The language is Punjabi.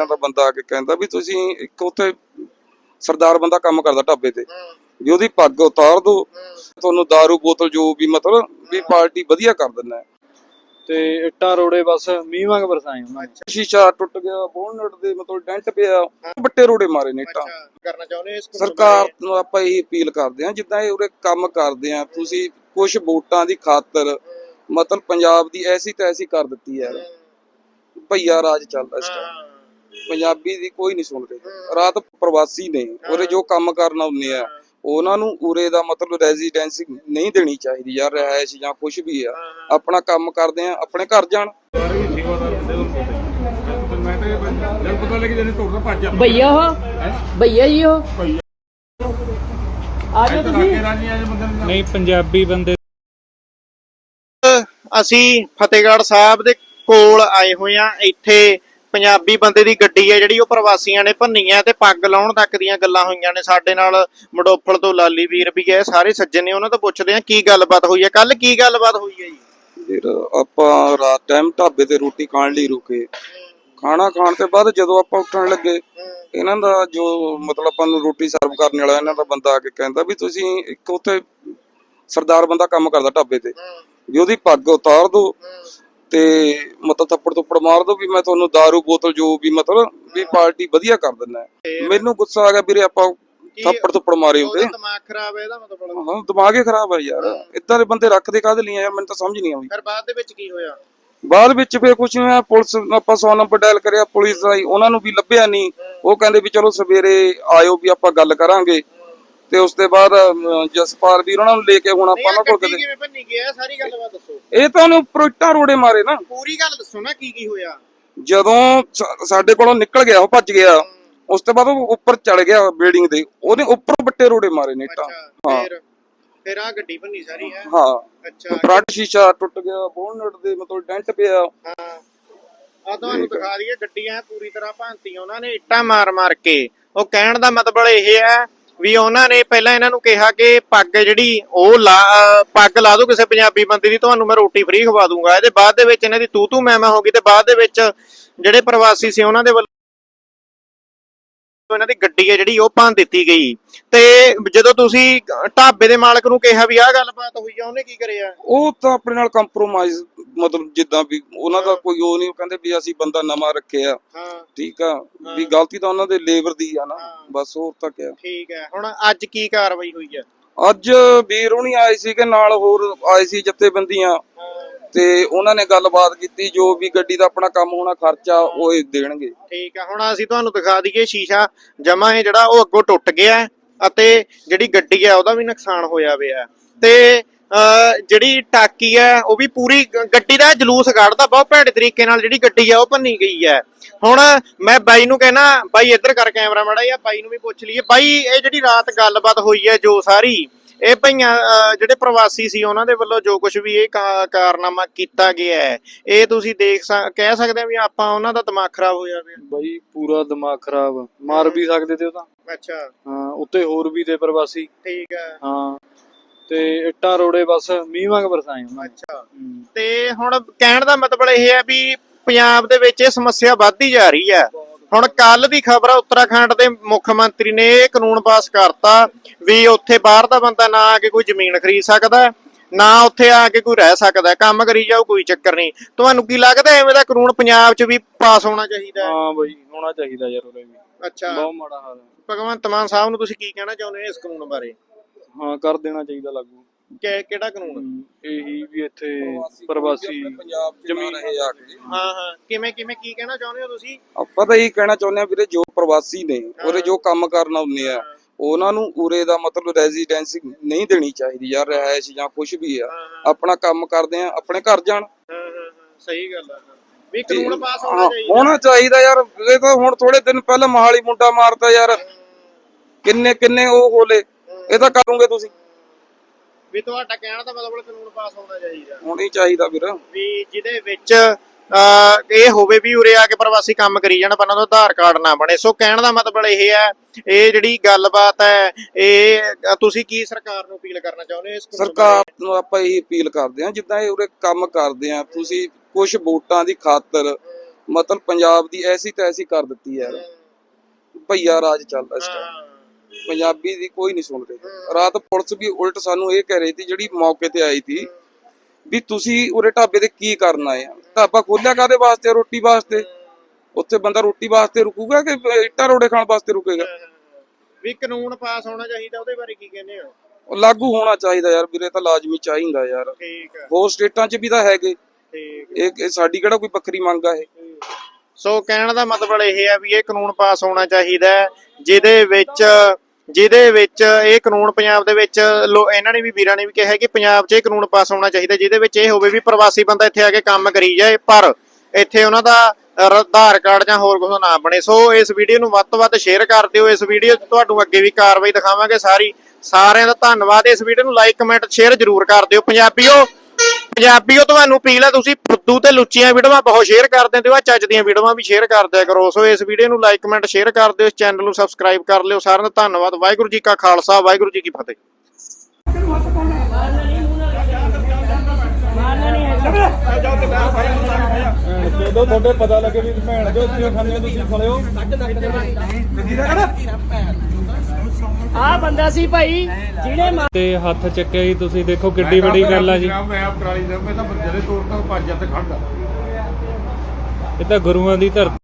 ਇਹਨਾਂ ਦਾ ਬੰਦਾ ਆ ਕੇ ਕਹਿੰਦਾ ਵੀ ਤੁਸੀਂ ਇੱਕ ਉੱਥੇ ਸਰਦਾਰ ਬੰਦਾ ਕੰਮ ਕਰਦਾ ਢਾਬੇ ਤੇ ਵੀ ਉਹਦੀ ਪੱਗ ਉਤਾਰ ਦਿਓ ਤੁਹਾਨੂੰ दारू ਬੋਤਲ ਜੋ ਵੀ ਮਤਲਬ ਵੀ ਪਾਰਟੀ ਵਧੀਆ ਕਰ ਦਿੰਦਾ ਤੇ ਇੱਟਾਂ ਰੋੜੇ ਬਸ ਮੀਂਹ ਵਾਂਗ ਬਰਸਾਏ ਉਹਨਾਂ ਨੇ। ਸ਼ੀਸ਼ਾ ਟੁੱਟ ਗਿਆ ਬੋਨਟ ਦੇ ਮਤਲਬ ਡੈਂਟ ਪਿਆ ਬੱਟੇ ਰੋੜੇ ਮਾਰੇ ਨੇ ਇੱਟਾਂ। ਕਰਨਾ ਚਾਹੁੰਦੇ ਇਸ ਸਰਕਾਰ ਨੂੰ ਆਪਾਂ ਇਹ ਅਪੀਲ ਕਰਦੇ ਹਾਂ ਜਿੱਦਾਂ ਇਹ ਉਰੇ ਕੰਮ ਕਰਦੇ ਆ ਤੁਸੀਂ ਕੁਝ ਵੋਟਾਂ ਦੀ ਖਾਤਰ ਮਤਲਬ ਪੰਜਾਬ ਦੀ ਐਸੀ ਤੈਸੀ ਕਰ ਦਿੱਤੀ ਹੈ। ਭਈਆ ਰਾਜ ਚੱਲਦਾ ਇਸ ਟਾਈਮ ਪੰਜਾਬੀ ਦੀ ਕੋਈ ਨਹੀਂ ਸੁਣਦੇ। ਰਾਤ ਪ੍ਰਵਾਸੀ ਨੇ ਉਹਦੇ ਜੋ ਕੰਮ ਕਰਨ ਆਉਂਦੇ ਆ ਉਹਨਾਂ ਨੂੰ ਉਰੇ ਦਾ ਮਤਲਬ ਰੈਜ਼ੀਡੈਂਸੀ ਨਹੀਂ ਦੇਣੀ ਚਾਹੀਦੀ ਯਾਰ ਰਿਹਾਇਸ਼ ਜਾਂ ਕੁਝ ਵੀ ਆ। ਆਪਣਾ ਕੰਮ ਕਰਦੇ ਆ ਆਪਣੇ ਘਰ ਜਾਣ। ਭਈਆ ਹੋ? ਭਈਆ ਜੀ ਹੋ ਆਜੋ ਤੁਸੀਂ। ਨਹੀਂ ਪੰਜਾਬੀ ਬੰਦੇ ਅਸੀਂ ਫਤਿਹਗੜ੍ਹ ਸਾਹਿਬ ਦੇ ਕੋਲ ਆਏ ਹੋਏ ਆ ਇੱਥੇ ਪੰਜਾਬੀ ਬੰਦੇ ਦੀ ਗੱਡੀ ਹੈ ਜਿਹੜੀ, ਉਹ ਪ੍ਰਵਾਸੀਆਂ ਨੇ ਭੰਨੀ ਹੈ ਤੇ ਪੱਗ ਲਾਉਣ ਤੱਕ ਦੀਆਂ ਗੱਲਾਂ ਹੋਈਆਂ ਨੇ। ਸਾਡੇ ਨਾਲ ਮਡੋਫਲ ਤੋਂ ਲਾਲੀ ਵੀਰ ਵੀ ਹੈ, ਸਾਰੇ ਸੱਜਣ ਨੇ, ਉਹਨਾਂ ਤੋਂ ਪੁੱਛਦੇ ਆ ਕੀ ਗੱਲਬਾਤ ਹੋਈ ਹੈ? ਕੱਲ ਕੀ ਗੱਲਬਾਤ ਹੋਈ ਹੈ ਜੀ? ਫਿਰ ਆਪਾਂ ਰਾਤ ਟਾਈਮ ਢਾਬੇ ਤੇ ਰੋਟੀ ਖਾਣ ਲਈ ਰੁਕੇ। ਖਾਣਾ ਖਾਣ ਤੋਂ ਬਾਅਦ ਜਦੋਂ ਆਪਾਂ ਉੱਠਣ ਲੱਗੇ, ਇਹਨਾਂ ਦਾ ਜੋ ਮਤਲਬ ਆਪਾਂ ਨੂੰ ਰੋਟੀ ਸਰਵ ਕਰਨ ਵਾਲਾ, ਇਹਨਾਂ ਦਾ ਬੰਦਾ ਆ ਕੇ ਕਹਿੰਦਾ ਵੀ ਤੁਸੀਂ ਇੱਕ ਉੱਥੇ ਸਰਦਾਰ ਬੰਦਾ ਕੰਮ ਕਰਦਾ ਢਾਬੇ ਤੇ। ਵੀ ਉਹਦੀ ਪੱਗ ਉਤਾਰ ਦਿਓ ਤੇ ਮਤਲਬ ਥੱਪੜ ਥੁੱਪੜ ਮਾਰ ਦਿਓ ਵੀ ਮੈਂ ਤੁਹਾਨੂੰ दारू ਬੋਤਲ ਜੋ ਵੀ ਮਤਲਬ ਵੀ ਪਾਰਟੀ ਵਧੀਆ ਕਰ ਦਿੰਦਾ। ਮੈਨੂੰ ਗੁੱਸਾ ਆ ਗਿਆ ਵੀਰੇ ਆਪਾਂ ਥੱਪੜ ਥੁੱਪੜ ਮਾਰੇ ਉਹਦਾ ਦਿਮਾਗ ਖਰਾਬ ਹੈ ਇਹਦਾ ਮਤਲਬ ਹਾਂ ਦਿਮਾਗ ਹੀ ਖਰਾਬ ਹੈ ਯਾਰ। ਇਦਾਂ ਦੇ ਬੰਦੇ ਰੱਖਦੇ ਕਾਹਦੇ ਲਈ ਆ ਯਾਰ? ਮੈਨੂੰ ਤਾਂ ਸਮਝ ਨਹੀਂ ਆਉਂਦੀ। ਫਿਰ ਬਾਅਦ ਦੇ ਵਿੱਚ ਕੀ ਹੋਇਆ? ਬਾਅਦ ਵਿੱਚ ਫੇਰ ਕੁਝ ਨਹੀਂ ਹੋਇਆ। ਪੁਲਿਸ ਆਪਾਂ 100 ਨੰਬਰ ਡਾਇਲ ਕਰਿਆ। ਪੁਲਿਸ ਆਈ। ਉਹਨਾਂ ਨੂੰ ਵੀ ਲੱਭਿਆ ਨਹੀਂ। ਉਹ ਕਹਿੰਦੇ ਵੀ ਚਲੋ ਸਵੇਰੇ ਆਇਓ ਵੀ ਆਪਾਂ ਗੱਲ ਕਰਾਂਗੇ। ਤੇ ਉਸ ਤੋਂ ਬਾਅਦ ਅਮ, ਜਸਪਾਲ ਵੀਰ ਉਹਨਾਂ ਨੂੰ ਲੈ ਕੇ ਹੁਣ ਆਪਾਂ ਨਾ ਕੋਲ ਕਿਤੇ ਕਿਵੇਂ ਭੰਨੀ ਗਿਆ ਸਾਰੀ ਗੱਲਬਾਤ ਦੱਸੋ। ਇਹ ਤਾਂ ਉਹਨੂੰ ਪ੍ਰੋਟਾ ਰੋੜੇ ਮਾਰੇ ਨਾ। ਪੂਰੀ ਗੱਲ ਦੱਸੋ ਨਾ ਕੀ ਕੀ ਹੋਇਆ? ਜਦੋਂ ਸਾ- ਸਾਡੇ ਕੋਲੋਂ ਨਿਕਲ ਗਿਆ ਉਹ ਭੱਜ ਗਿਆ। ਉਸ ਤੋਂ ਬਾਅਦ ਉਹ ਉੱਪਰ ਚੜ ਗਿਆ ਬਿਲਡਿੰਗ ਦੇ ਉਹਨੇ ਉੱਪਰ ਬੱਟੇ ਰੋੜੇ ਮਾਰੇ ਨੇ ਇੱਟਾਂ। ਹਾਂ। ਫਿਰ ਫਿਰ ਆ ਗੱਡੀ ਭੰਨੀ ਸਾਰੀ ਹੈ? ਹਾਂ। ਅੱਛਾ। ਫਰੰਟ ਸ਼ੀਸ਼ਾ ਟੁੱਟ ਗਿਆ ਬੋਨਟ ਦੇ ਮਤਲਬ ਡੈਂਟ ਪਿਆ। ਹਾਂ। ਆ ਤੁਹਾਨੂੰ ਦਿਖਾ ਦਈਏ ਗੱਡੀਆਂ ਪੂਰੀ ਤਰ੍ਹਾਂ ਭਾਂਤੀਆਂ ਉਹਨਾਂ ਨੇ ਇੱਟਾਂ ਮਾਰ ਮਾਰ ਕੇ। ਉਹ ਕਹਿਣ ਦਾ ਮਤਲਬ ਇਹ ਹੈ ਵੀ ਉਹਨਾਂ ਨੇ ਪਹਿਲਾਂ ਇਹਨਾਂ ਨੂੰ ਕਿਹਾ ਕਿ ਪੱਗ ਜਿਹੜੀ ਉਹ ਲਾ ਪੱਗ ਲਾ ਦਿਓ ਕਿਸੇ ਪੰਜਾਬੀ ਬੰਦੇ ਦੀ, ਤੁਹਾਨੂੰ ਮੈਂ ਰੋਟੀ ਫ੍ਰੀ ਖਵਾ ਦੂੰਗਾ। ਇਹਦੇ ਬਾਅਦ ਦੇ ਵਿੱਚ ਇਹਨਾਂ ਦੀ ਤੂ ਤੂ ਮੈਂ ਮੈਂ ਹੋ ਗਈ ਤੇ ਬਾਅਦ ਦੇ ਵਿੱਚ ਜਿਹੜੇ ਪ੍ਰਵਾਸੀ ਸੀ ਉਹਨਾਂ ਦੇ ਵੱਲੋਂ ਇਹਨਾਂ ਦੀ ਗੱਡੀ ਹੈ ਜਿਹੜੀ ਉਹ ਭੰਨ ਦਿੱਤੀ ਗਈ। ਤੇ ਜਦੋਂ ਤੁਸੀਂ ਢਾਬੇ ਦੇ ਮਾਲਕ ਨੂੰ ਕਿਹਾ ਵੀ ਆਹ ਗੱਲਬਾਤ ਹੋਈ ਆ ਉਹਨੇ ਕੀ ਕਰਿਆ? ਉਹ ਤਾਂ ਆਪਣੇ ਨਾਲ ਕੰਪਰੋਮਾਈਜ਼ ਮਤਲਬ ਜਿੱਦਾਂ ਵੀ ਉਹਨਾਂ ਦਾ ਕੋਈ ਉਹ ਨਹੀਂ ਉਹ ਕਹਿੰਦੇ ਵੀ ਅਸੀਂ ਬੰਦਾ ਨਵਾਂ ਰੱਖਿਆ। ਹਾਂ। ਠੀਕ ਆ? ਵੀ ਗਲਤੀ ਤਾਂ ਉਹਨਾਂ ਦੇ ਲੇਬਰ ਦੀ ਆ ਨਾ। ਬਸ ਹੋਰ ਤਾਂ ਕਿਆ। ਠੀਕ ਹੈ ਹੁਣ ਅੱਜ ਕੀ ਕਾਰਵਾਈ ਹੋਈ ਹੈ ਅੱਜ ਵੀਰ ਹੁਣੀ ਆਏ ਸੀ ਕਿ ਨਾਲ ਹੋਰ ਆਏ ਸੀ ਜੱਥੇਬੰਦੀਆਂ। ਤੇ ਉਹਨਾਂ ਨੇ ਗੱਲਬਾਤ ਕੀਤੀ, ਜੋ ਵੀ ਗੱਡੀ ਦਾ ਆਪਣਾ ਕੰਮ ਹੋਣਾ ਖਰਚਾ ਉਹ ਇਹ ਦੇਣਗੇ। ਠੀਕ ਹੈ ਹੁਣ ਅਸੀਂ ਤੁਹਾਨੂੰ ਦਿਖਾ ਦਈਏ ਸ਼ੀਸ਼ਾ ਜਮਾ ਹੈ ਜਿਹੜਾ ਉਹ ਅੱਗੋਂ ਟੁੱਟ ਗਿਆ ਅਤੇ ਜਿਹੜੀ ਗੱਡੀ ਹੈ ਉਹਦਾ ਵੀ ਨੁਕਸਾਨ ਹੋਇਆ ਹੋਇਆ ਤੇ ਜਿਹੜੀ ਟਾਕੀ ਹੈ ਉਹ ਵੀ ਪੂਰੀ ਗੱਡੀ ਦਾ ਜਲੂਸ ਕੱਢਦਾ, ਬਹੁਤ ਭੈੜੇ ਤਰੀਕੇ ਨਾਲ ਜਿਹੜੀ ਗੱਡੀ ਹੈ ਉਹ ਭੰਨੀ ਗਈ ਹੈ। ਹੁਣ ਮੈਂ ਬਾਈ ਨੂੰ ਕਹਿਣਾ, ਬਾਈ ਇੱਧਰ ਕਰ ਕੈਮਰਾ ਮਾੜਾ ਜਿਹਾ, ਬਾਈ ਨੂੰ ਵੀ ਪੁੱਛ ਲਈਏ। ਬਾਈ, ਇਹ ਜਿਹੜੀ ਰਾਤ ਗੱਲਬਾਤ ਹੋਈ ਹੈ ਜੋ ਸਾਰੀ ਇਹ ਭਈਆਂ ਜਿਹੜੇ ਪ੍ਰਵਾਸੀ ਸੀ ਉਹਨਾਂ ਦੇ ਵੱਲੋਂ ਜੋ ਕੁਝ ਵੀ ਇਹ ਕਾਰਨਾਮਾ ਕੀਤਾ ਗਿਆ ਹੈ ਇਹ ਤੁਸੀਂ ਦੇਖ ਕਹਿ ਸਕਦੇ ਆ ਵੀ ਆਪਾਂ ਉਹਨਾਂ ਦਾ ਦਿਮਾਗ ਖਰਾਬ ਹੋਇਆ ਪਿਆ? ਬਈ ਪੂਰਾ ਦਿਮਾਗ ਖਰਾਬ। ਮਾਰ ਵੀ ਸਕਦੇ ਤੇ ਉਹ ਤਾਂ। ਅੱਛਾ। ਹਾਂ ਉੱਤੇ ਹੋਰ ਵੀ ਤੇ ਪ੍ਰਵਾਸੀ। ਠੀਕ ਹੈ ਹਾਂ ਤੇ ਇੱਟਾਂ ਰੋੜੇ ਬਸ ਮੀਂਹ ਵਾਂਗ ਬਰਸਾਏ ਉਹਨਾਂ ਅੱਛਾ। ਹੂੰ। ਤੇ ਹੁਣ ਕਹਿਣ ਦਾ ਮਤਲਬ ਇਹ ਹੈ ਵੀ ਪੰਜਾਬ ਦੇ ਵਿੱਚ ਇਹ ਸਮੱਸਿਆ ਵੱਧਦੀ ਜਾ ਰਹੀ ਹੈ। ਹੁਣ ਕੱਲ ਦੀ ਖਬਰ ਆ ਉੱਤਰਾਖੰਡ ਦੇ ਮੁੱਖ ਮੰਤਰੀ ਨੇ ਇਹ ਕਾਨੂੰਨ ਪਾਸ ਕਰਤਾ ਵੀ ਉੱਥੇ ਬਾਹਰ ਦਾ ਬੰਦਾ ਨਾ ਆ ਕੇ ਕੋਈ ਜ਼ਮੀਨ ਖਰੀਦ ਸਕਦਾ ਨਾ ਉੱਥੇ ਆ ਕੇ ਕੋਈ ਰਹਿ ਸਕਦਾ ਕੰਮ ਕਰੀ ਜਾਓ ਕੋਈ ਚੱਕਰ ਨਹੀਂ। ਤੁਹਾਨੂੰ ਕੀ ਲੱਗਦਾ ਐਵੇਂ ਦਾ ਕਾਨੂੰਨ ਪੰਜਾਬ 'ਚ ਵੀ ਪਾਸ ਹੋਣਾ ਚਾਹੀਦਾ? ਹੈ ਹਾਂ ਬਈ ਹੋਣਾ ਚਾਹੀਦਾ ਯਾਰ ਉਹਦੇ ਵੀ। ਅੱਛਾ। ਬਹੁਤ ਮਾੜਾ ਹਾਲ ਹੈ। ਭਗਵੰਤ ਮਾਨ ਸਾਹਿਬ ਨੂੰ ਤੁਸੀਂ ਕੀ ਕਹਿਣਾ ਚਾਹੁੰਦੇ ਹੋ ਇਸ ਕਾਨੂੰਨ ਬਾਰੇ? ਹਾਂ ਕਰ ਦੇਣਾ ਚਾਹੀਦਾ ਲਾਗੂ। ਕਿ- ਕਿਹੜਾ ਕਾਨੂੰਨ? ਇਹੀ ਵੀ ਇੱਥੇ ਪ੍ਰਵਾਸੀ ਜ਼ਮੀਨ ਇਹ ਆ ਕੇ। ਹਾਂ ਹਾਂ। ਕਿਵੇਂ ਕਿਵੇਂ ਕੀ ਕਹਿਣਾ ਚਾਹੁੰਦੇ ਹੋ ਤੁਸੀਂ? ਆਪਾਂ ਤਾਂ ਇਹ ਕਹਿਣਾ ਚਾਹੁੰਦੇ ਆ ਵੀਰੇ ਜੋ ਪ੍ਰਵਾਸੀ ਨੇ ਉਰੇ ਜੋ ਕੰਮ ਕਰਨ ਆਉਂਦੇ ਆ ਉਹਨਾਂ ਨੂੰ ਉਰੇ ਦਾ ਮਤਲਬ ਰੈਜ਼ੀਡੈਂਸੀ ਨਹੀਂ ਦੇਣੀ ਚਾਹੀਦੀ ਯਾਰ ਰਿਹਾਇਸ਼ ਜਾਂ ਕੁਝ ਵੀ ਆ। ਆਪਣਾ ਕੰਮ ਕਰਦੇ ਆ ਆਪਣੇ ਘਰ ਜਾਣ। ਹਾਂ ਹਾਂ ਸਹੀ ਗੱਲ ਆ। ਵੀ ਕਾਨੂੰਨ ਪਾਸ ਹੋਣਾ ਚਾਹੀਦਾ। ਹੋਣਾ ਚਾਹੀਦਾ ਯਾਰ। ਇਹ ਤਾਂ ਹੁਣ ਥੋੜੇ ਦਿਨ ਪਹਿਲਾਂ ਮਹਾਲੀ ਮੁੰਡਾ ਮਾਰਤਾ ਯਾਰ। ਕਿੰਨੇ ਕਿੰਨੇ ਉਹ ਹੋਲੇ। ਇਹ ਤਾਂ ਕਰੋਗੇ ਤੁਸੀਂ। ਵੀ ਤੁਹਾਡਾ ਕਹਿਣ ਦਾ ਮਤਲਬ ਕਾਨੂੰਨ ਪਾਸ ਹੋਣਾ ਚਾਹੀਦਾ। ਹੋਣੀ ਚਾਹੀਦਾ ਵੀਰ। ਵੀ ਜਿਹਦੇ ਵਿੱਚ ਇਹ ਹੋਵੇ ਵੀ ਉਰੇ ਆ ਕੇ ਪ੍ਰਵਾਸੀ ਕੰਮ ਕਰੀ ਜਾਣ ਪਰ ਉਹਨਾਂ ਦਾ ਆਧਾਰ ਕਾਰਡ ਨਾ ਬਣੇ। ਸੋ ਕਹਿਣ ਦਾ ਮਤਲਬ ਇਹ ਹੈ ਇਹ ਜਿਹੜੀ ਗੱਲਬਾਤ ਹੈ ਇਹ ਤੁਸੀਂ ਕੀ ਸਰਕਾਰ ਨੂੰ ਅਪੀਲ ਕਰਨਾ ਚਾਹੁੰਦੇ ਹੋ ਇਸ ਸਰਕਾਰ ਨੂੰ ਆਪਾਂ ਇਹ ਅਪੀਲ ਕਰਦੇ ਹਾਂ ਜਿੱਦਾਂ ਇਹ ਉਰੇ ਕੰਮ ਕਰਦੇ ਆ ਤੁਸੀਂ ਕੁਝ ਵੋਟਾਂ ਦੀ ਖਾਤਰ ਮਤਲਬ ਪੰਜਾਬ ਦੀ ਐਸੀ ਤੈਸੀ ਕਰ ਦਿੱਤੀ ਯਾਰ ਭਈਆ ਰਾਜ ਚੱਲਦਾ ਇਸ ਟਾਈਮ ਪੰਜਾਬੀ ਦੀ ਕੋਈ ਨਹੀਂ ਸੁਣਦੇ। ਰਾਤ ਪੁਲਿਸ ਵੀ ਉਲਟ ਸਾਨੂੰ ਇਹ ਕਹਿ ਰਹੀ ਸੀ ਜਿਹੜੀ ਮੌਕੇ ਤੇ ਆਈ ਸੀ ਵੀ ਤੁਸੀਂ ਉਰੇ ਢਾਬੇ ਤੇ ਕੀ ਕਰਨ ਆਏ ਆ? ਢਾਬਾ ਖੋਲਿਆ ਕਾਦੇ ਵਾਸਤੇ ਰੋਟੀ ਵਾਸਤੇ? ਉੱਥੇ ਬੰਦਾ ਰੋਟੀ ਵਾਸਤੇ ਰੁਕੂਗਾ ਕਿ ਇੱਟਾਂ ਰੋੜੇ ਖਾਣ ਵਾਸਤੇ ਰੁਕੇਗਾ? ਵੀ ਕਾਨੂੰਨ ਪਾਸ ਹੋਣਾ ਚਾਹੀਦਾ ਉਹਦੇ ਬਾਰੇ ਕੀ ਕਹਿੰਦੇ ਹੋ? ਉਹ ਲਾਗੂ ਹੋਣਾ ਚਾਹੀਦਾ ਯਾਰ ਵੀਰੇ ਤਾਂ ਲਾਜ਼ਮੀ ਚਾਹੀਦਾ ਯਾਰ। ਠੀਕ ਹੈ ਹੋਰ ਸਟੇਟਾਂ 'ਚ ਵੀ ਤਾਂ ਹੈਗੇ। ਠੀਕ ਇਹ ਇਹ ਸਾਡੀ ਕਿਹੜਾ ਕੋਈ ਬੱਕਰੀ ਮੰਗ ਆ ਇਹ? ਸੋ ਕਹਿਣ ਦਾ ਮਤਲਬ ਇਹ ਹੈ ਵੀ ਇਹ ਕਾਨੂੰਨ ਪਾਸ ਹੋਣਾ ਚਾਹੀਦਾ ਜਿਹਦੇ ਵਿੱਚ ਜਿਹਦੇ ਵਿੱਚ ਇਹ ਕਾਨੂੰਨ ਪੰਜਾਬ ਦੇ ਵਿੱਚ ਇਹਨਾਂ ਨੇ ਵੀ, ਵੀਰਾਂ ਨੇ ਵੀ ਕਿਹਾ ਕਿ ਪੰਜਾਬ 'ਚ ਇਹ ਕਾਨੂੰਨ ਪਾਸ ਹੋਣਾ ਚਾਹੀਦਾ, ਜਿਹਦੇ ਵਿੱਚ ਇਹ ਹੋਵੇ ਵੀ ਪ੍ਰਵਾਸੀ ਬੰਦਾ ਇੱਥੇ ਆ ਕੇ ਕੰਮ ਕਰੀ ਜਾਏ, ਪਰ ਇੱਥੇ ਉਹਨਾਂ ਦਾ ਆਧਾਰ ਕਾਰਡ ਜਾਂ ਹੋਰ ਕੁਝ ਨਾ ਬਣੇ। ਸੋ ਇਸ ਵੀਡੀਓ ਨੂੰ ਵੱਧ ਤੋਂ ਵੱਧ ਸ਼ੇਅਰ ਕਰ ਦਿਓ। ਇਸ ਵੀਡੀਓ 'ਚ ਤੁਹਾਨੂੰ ਅੱਗੇ ਵੀ ਕਾਰਵਾਈ ਦਿਖਾਵਾਂਗੇ ਸਾਰੀ। ਸਾਰਿਆਂ ਦਾ ਧੰਨਵਾਦ। ਇਸ ਵੀਡੀਓ ਨੂੰ ਲਾਈਕ ਕਮੈਂਟ ਸ਼ੇਅਰ ਜ਼ਰੂਰ ਕਰ ਦਿਓ। ਪੰਜਾਬੀਓ ਪੰਜਾਬੀਓ, ਤੁਹਾਨੂੰ ਅਪੀਲ ਹੈ ਤੁਸੀਂ ਫੁੱਦੂ ਤੇ ਲੁੱਚੀਆਂ ਵੀਡੀਓਆਂ ਬਹੁਤ ਸ਼ੇਅਰ ਕਰ ਦਿੰਦੇ ਹੋ, ਆ ਚੱਜ ਦੀਆਂ ਵੀਡੀਓਆਂ ਵੀ ਸ਼ੇਅਰ ਕਰ ਦਿਆ ਕਰੋ। ਸੋ ਇਸ ਵੀਡੀਓ ਨੂੰ ਲਾਈਕ ਕਮੈਂਟ ਸ਼ੇਅਰ ਕਰ ਦਿਓ, ਇਸ ਚੈਨਲ ਨੂੰ ਸਬਸਕ੍ਰਾਈਬ ਕਰ ਲਿਓ। ਸਾਰਿਆਂ ਦਾ ਧੰਨਵਾਦ, ਵਾਹਿਗੁਰੂ ਜੀ ਕਾ ਖਾਲਸਾ, ਵਾਹਿਗੁਰੂ ਜੀ ਕੀ ਫਤਿਹ। ਜਦੋਂ ਤੁਹਾਡੇ ਪਤਾ ਲੱਗੇ ਵੀ ਭੈਣ ਜੋ ਉੱਥੇ ਖਾਣੇ ਤੁਸੀਂ ਖਲਿਓ ਆ ਬੰਦਾ ਸੀ ਭਾਈ ਜਿਹਨੇ ਤੇ ਹੱਥ ਚੱਕਿਆ ਜੀ ਤੁਸੀਂ ਦੇਖੋ ਕਿੱਡੀ ਵੱਡੀ ਗੱਲ ਆ ਜੀ। ਮੈਂ ਆਪ ਟਰਾਲੀ ਦਾ ਮੈਂ ਤਾਂ ਜਦੇ ਤੋੜਦਾ ਭੱਜ ਜਾਂਦਾ ਖੜਦਾ। ਇਹ ਤਾਂ ਗੁਰੂਆਂ ਦੀ ਧਰਤੀ